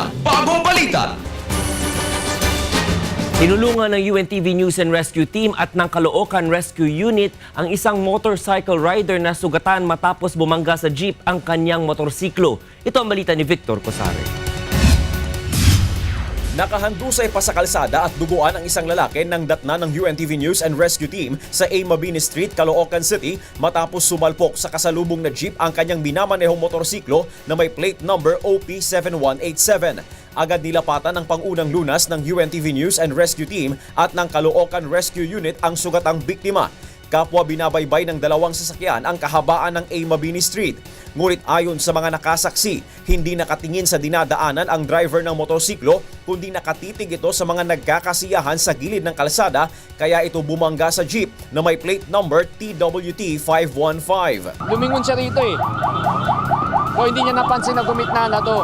muna, bagong balita. Tinulungan ng UNTV News and Rescue Team at ng Caloocan Rescue Unit ang isang motorcycle rider na sugatan matapos bumangga sa jeep ang kanyang motorsiklo. Ito ang balita ni Victor Cosare. Nakahandusay pa sa kalsada at duguan ang isang lalaki ng datna ng UNTV News and Rescue Team sa A. Mabini Street, Caloocan City matapos sumalpok sa kasalubong na jeep ang kanyang minamanehong motorsiklo na may plate number OP7187. Agad nilapatan ng pangunang lunas ng UNTV News and Rescue Team at ng Caloocan Rescue Unit ang sugatang biktima. Kapwa binabaybay ng dalawang sasakyan ang kahabaan ng A. Mabini Street. Ngunit ayon sa mga nakasaksi, hindi nakatingin sa dinadaanan ang driver ng motorsiklo kundi nakatitig ito sa mga nagkakasiyahan sa gilid ng kalsada kaya ito bumangga sa jeep na may plate number TWT 515. Lumingon siya rito eh. So hindi niya napansin na gumitna na to.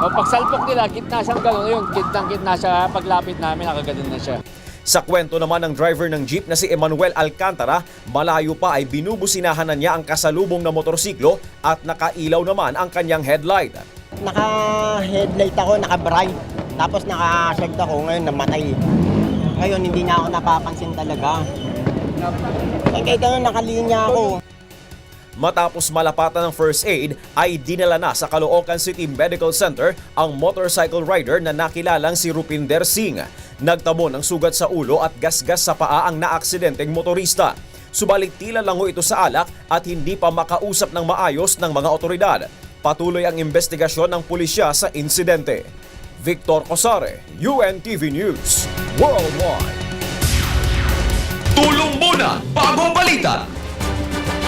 O pagsalpok nila, gitna siyang gano'n yun. Gitnang gitna siya. Paglapit namin, nakaganon na siya. Sa kwento naman ng driver ng jeep na si Emmanuel Alcantara, malayo pa ay binubusinahan na niya ang kasalubong na motorsiklo at nakailaw naman ang kanyang headlight. Naka-headlight ako, naka-bright. Tapos naka-shirt ako, ngayon namatay. Ngayon hindi niya ako napapansin talaga. Eh kaya ganun, nakalinya ako. Matapos malapatan ng first aid, ay dinala na sa Caloocan City Medical Center ang motorcycle rider na nakilalang si Rupinder Singh. Nagtamo ng sugat sa ulo at gasgas sa paa ang naaksidenteng motorista. Subalit tila lango ito sa alak at hindi pa makausap ng maayos ng mga otoridad. Patuloy ang investigasyon ng pulisya sa insidente. Victor Cosare, UNTV News, Worldwide. Tulong muna, bagong balita.